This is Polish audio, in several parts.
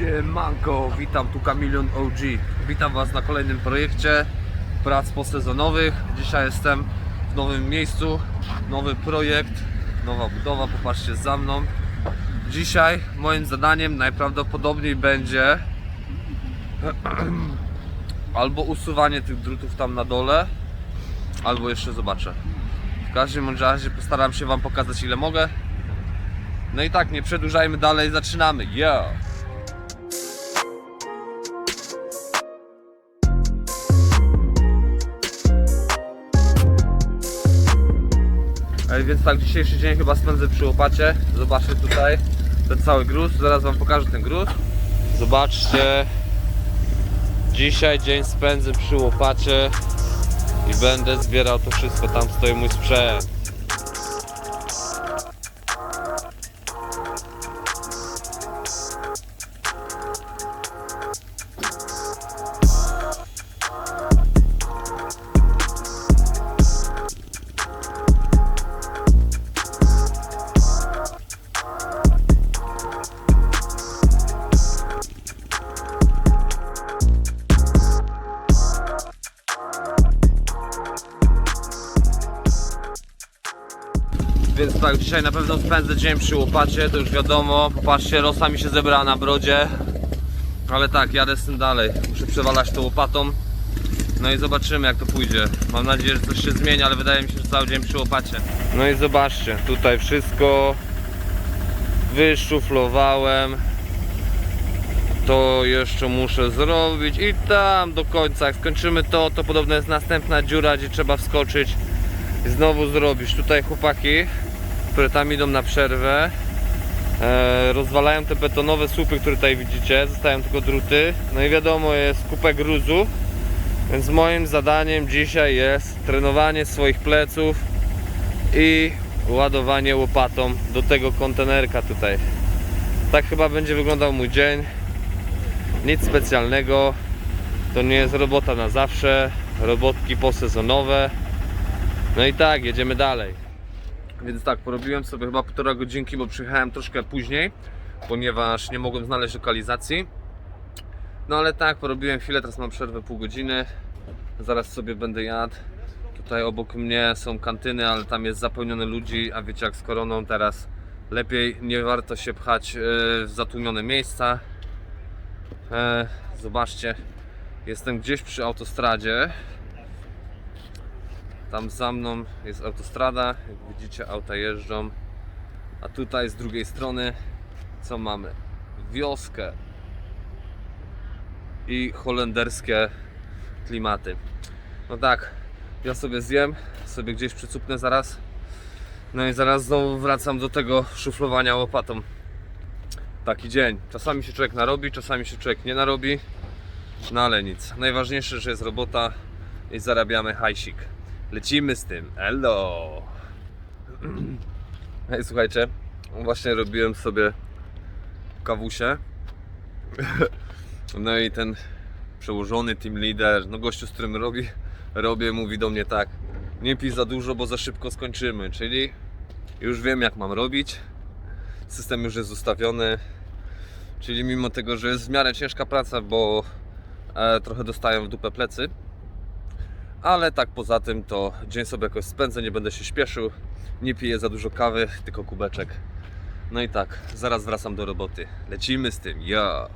Siemanko, witam tu Kamilion OG. Witam Was na kolejnym projekcie prac posezonowych. Dzisiaj jestem w nowym miejscu, nowy projekt, nowa budowa, popatrzcie za mną. Dzisiaj moim zadaniem najprawdopodobniej będzie albo usuwanie tych drutów tam na dole, albo jeszcze zobaczę. W każdym razie postaram się Wam pokazać ile mogę. No i tak, nie przedłużajmy dalej, zaczynamy. Yo! Więc tak, dzisiejszy dzień chyba spędzę przy łopacie. Zobaczcie tutaj ten cały gruz. Zaraz Wam pokażę ten gruz. Zobaczcie. Dzisiaj dzień spędzę przy łopacie i będę zbierał to wszystko. Tam stoi mój sprzęt. Więc tak, dzisiaj na pewno spędzę dzień przy łopacie, to już wiadomo. Popatrzcie, rosa mi się zebrała na brodzie. Ale tak, jadę z tym dalej. Muszę przewalać tą łopatą. No i zobaczymy jak to pójdzie. Mam nadzieję, że coś się zmieni, ale wydaje mi się, że cały dzień przy łopacie. No i zobaczcie, tutaj wszystko wyszuflowałem. To jeszcze muszę zrobić i tam do końca. Jak skończymy to, to podobno jest następna dziura, gdzie trzeba wskoczyć i znowu zrobisz. Tutaj chłopaki, które tam idą na przerwę, e, rozwalają te betonowe słupy, które tutaj widzicie. Zostają tylko druty. No i wiadomo, jest kupę gruzu. Więc moim zadaniem dzisiaj jest trenowanie swoich pleców i ładowanie łopatą do tego kontenerka tutaj. Tak chyba będzie wyglądał mój dzień. Nic specjalnego. To nie jest robota na zawsze. Robotki posezonowe. No i tak, jedziemy dalej. Więc tak, porobiłem sobie chyba półtora godzinki, bo przyjechałem troszkę później, ponieważ nie mogłem znaleźć lokalizacji. No ale tak, porobiłem chwilę, teraz mam przerwę pół godziny. Zaraz sobie będę jadł. Tutaj obok mnie są kantyny, ale tam jest zapełnione ludzi, a wiecie jak z koroną teraz lepiej nie warto się pchać e, w zatłumione miejsca. E, Zobaczcie, jestem gdzieś przy autostradzie. Tam za mną jest autostrada, jak widzicie auta jeżdżą. A tutaj z drugiej strony co mamy? Wioskę i holenderskie klimaty. No tak, ja sobie zjem, sobie gdzieś przycupnę zaraz. No i zaraz znowu wracam do tego szuflowania łopatą. Taki dzień. Czasami się człowiek narobi, czasami się człowiek nie narobi. No ale nic. Najważniejsze, że jest robota i zarabiamy hajsik. Lecimy z tym. Hello! Hej, słuchajcie, właśnie robiłem sobie kawusie. No i ten przełożony team leader, no gościu, z którym robi, robię, mówi do mnie tak: Nie pij za dużo, bo za szybko skończymy. Czyli już wiem, jak mam robić. System już jest ustawiony. Czyli mimo tego, że jest w miarę ciężka praca, bo e, trochę dostają w dupę plecy, ale tak poza tym to dzień sobie jakoś spędzę, nie będę się śpieszył, nie piję za dużo kawy, tylko kubeczek. No i tak, zaraz wracam do roboty. Lecimy z tym, ja.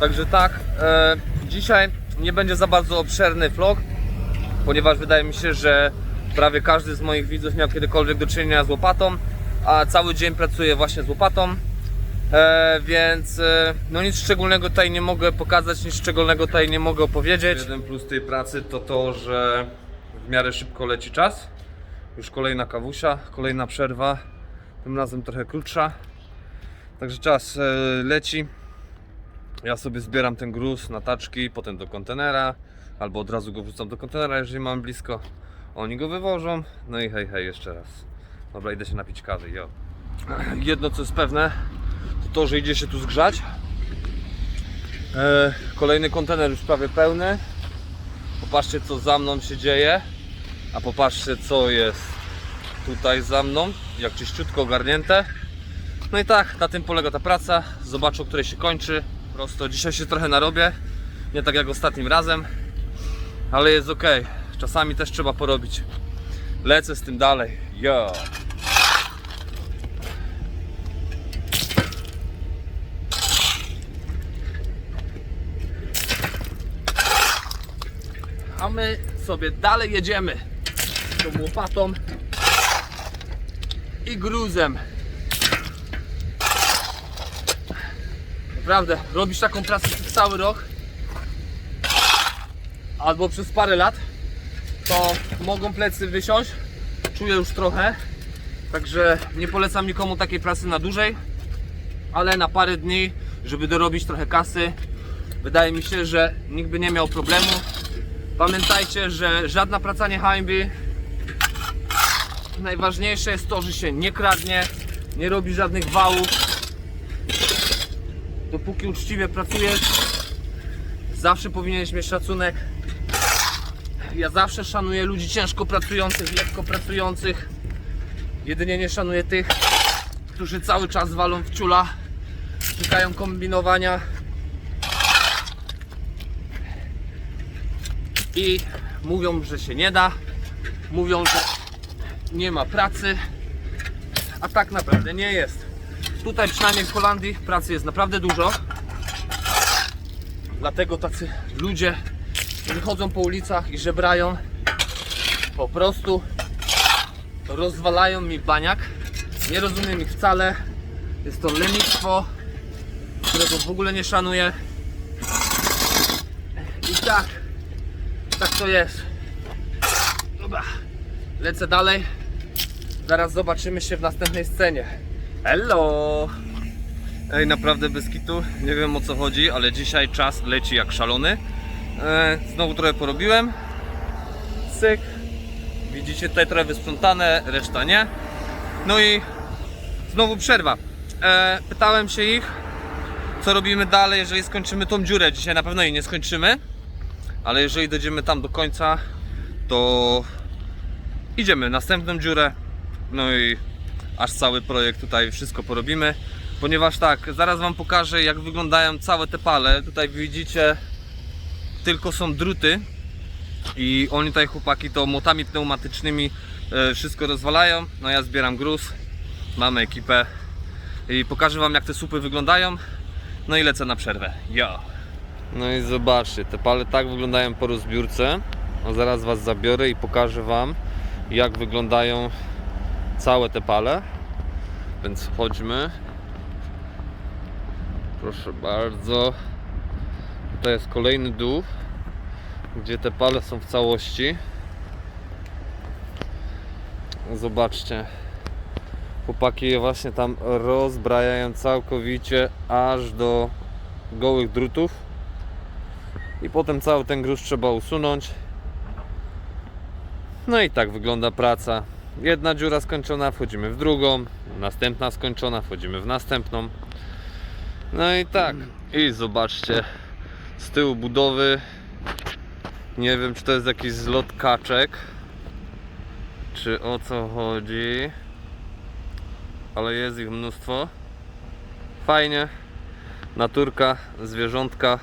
Także tak, e, dzisiaj nie będzie za bardzo obszerny vlog, ponieważ wydaje mi się, że prawie każdy z moich widzów miał kiedykolwiek do czynienia z łopatą, a cały dzień pracuję właśnie z łopatą. E, więc e, no nic szczególnego tutaj nie mogę pokazać, nic szczególnego tutaj nie mogę opowiedzieć. Jeden plus tej pracy to to, że w miarę szybko leci czas. Już kolejna kawusia, kolejna przerwa, tym razem trochę krótsza. Także czas e, leci. Ja sobie zbieram ten gruz na taczki, potem do kontenera, albo od razu go wrzucam do kontenera, jeżeli mam blisko. Oni go wywożą. No i hej, hej, jeszcze raz. Dobra, idę się napić kawy, jo. Jedno co jest pewne, to to, że idzie się tu zgrzać. E, kolejny kontener już prawie pełny. Popatrzcie co za mną się dzieje. A popatrzcie co jest tutaj za mną. Jak czyściutko ogarnięte. No i tak, na tym polega ta praca. Zobaczę, o której się kończy. Prosto dzisiaj się trochę narobię. Nie tak jak ostatnim razem. Ale jest ok. Czasami też trzeba porobić. Lecę z tym dalej. Yo. A my sobie dalej jedziemy tą łopatą i gruzem. Naprawdę, robisz taką pracę przez cały rok albo przez parę lat, to mogą plecy wysiąść. Czuję już trochę, także nie polecam nikomu takiej pracy na dłużej, ale na parę dni, żeby dorobić trochę kasy. Wydaje mi się, że nikt by nie miał problemu. Pamiętajcie, że żadna praca nie hańbi. Najważniejsze jest to, że się nie kradnie, nie robi żadnych wałów. Dopóki uczciwie pracujesz, zawsze powinieneś mieć szacunek. Ja zawsze szanuję ludzi ciężko pracujących, lekko pracujących. Jedynie nie szanuję tych, którzy cały czas walą w ciula, szukają kombinowania. I mówią, że się nie da, mówią, że nie ma pracy, a tak naprawdę nie jest. Tutaj przynajmniej w Holandii pracy jest naprawdę dużo. Dlatego tacy ludzie, którzy chodzą po ulicach i żebrają, po prostu rozwalają mi baniak. Nie rozumiem ich wcale. Jest to lenistwo, którego w ogóle nie szanuję. I tak, tak to jest. Dobra, lecę dalej. Zaraz zobaczymy się w następnej scenie. Hello! Ej, naprawdę bez kitu. Nie wiem o co chodzi, ale dzisiaj czas leci jak szalony. E, znowu trochę porobiłem. Syk. Widzicie tutaj trochę wysprzątane, reszta nie. No i znowu przerwa. E, pytałem się ich, co robimy dalej, jeżeli skończymy tą dziurę. Dzisiaj na pewno jej nie skończymy, ale jeżeli dojdziemy tam do końca, to idziemy następną dziurę. No i aż cały projekt tutaj wszystko porobimy. Ponieważ tak, zaraz Wam pokażę jak wyglądają całe te pale. Tutaj widzicie tylko są druty i oni tutaj chłopaki to młotami pneumatycznymi e, wszystko rozwalają. No ja zbieram gruz, mamy ekipę i pokażę Wam jak te słupy wyglądają. No i lecę na przerwę. Jo. No i zobaczcie, te pale tak wyglądają po rozbiórce. No zaraz Was zabiorę i pokażę Wam jak wyglądają całe te pale. Więc chodźmy. Proszę bardzo. Tutaj jest kolejny dół, gdzie te pale są w całości. Zobaczcie. Chłopaki je właśnie tam rozbrajają całkowicie aż do gołych drutów. I potem cały ten gruz trzeba usunąć. No i tak wygląda praca. Jedna dziura skończona, wchodzimy w drugą, następna skończona, wchodzimy w następną. No i tak. I zobaczcie, z tyłu budowy. Nie wiem, czy to jest jakiś zlot kaczek, czy o co chodzi, ale jest ich mnóstwo. Fajnie. Naturka, zwierzątka.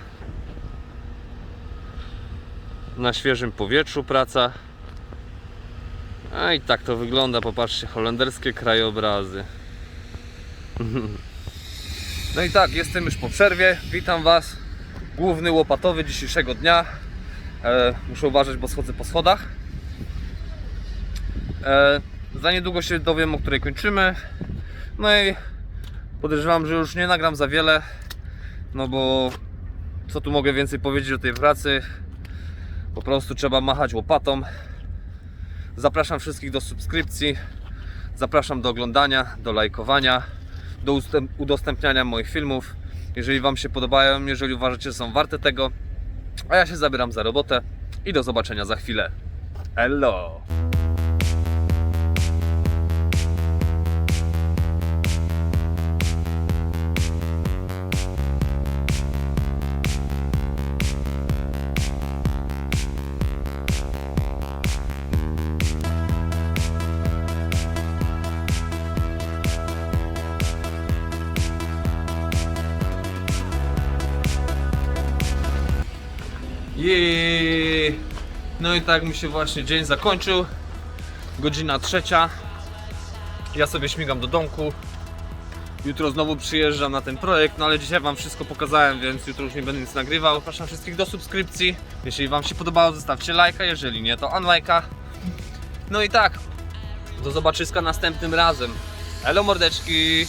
Na świeżym powietrzu praca. A i tak to wygląda, popatrzcie, holenderskie krajobrazy. No i tak, jestem już po przerwie. Witam Was. Główny łopatowy dzisiejszego dnia. E, muszę uważać, bo schodzę po schodach. E, za niedługo się dowiem, o której kończymy. No i podejrzewam, że już nie nagram za wiele. No bo co tu mogę więcej powiedzieć o tej pracy? Po prostu trzeba machać łopatą. Zapraszam wszystkich do subskrypcji. Zapraszam do oglądania, do lajkowania. do udostępniania moich filmów. Jeżeli Wam się podobają, jeżeli uważacie, że są warte tego. A ja się zabieram za robotę i do zobaczenia za chwilę. Hello! Jej. No i tak mi się właśnie dzień zakończył. Godzina trzecia. Ja sobie śmigam do domku. Jutro znowu przyjeżdżam na ten projekt, no ale dzisiaj Wam wszystko pokazałem, więc jutro już nie będę nic nagrywał. Zapraszam wszystkich do subskrypcji. Jeśli Wam się podobało, zostawcie lajka, jeżeli nie, to unlajka. No i tak, do zobaczyska następnym razem. Elo mordeczki!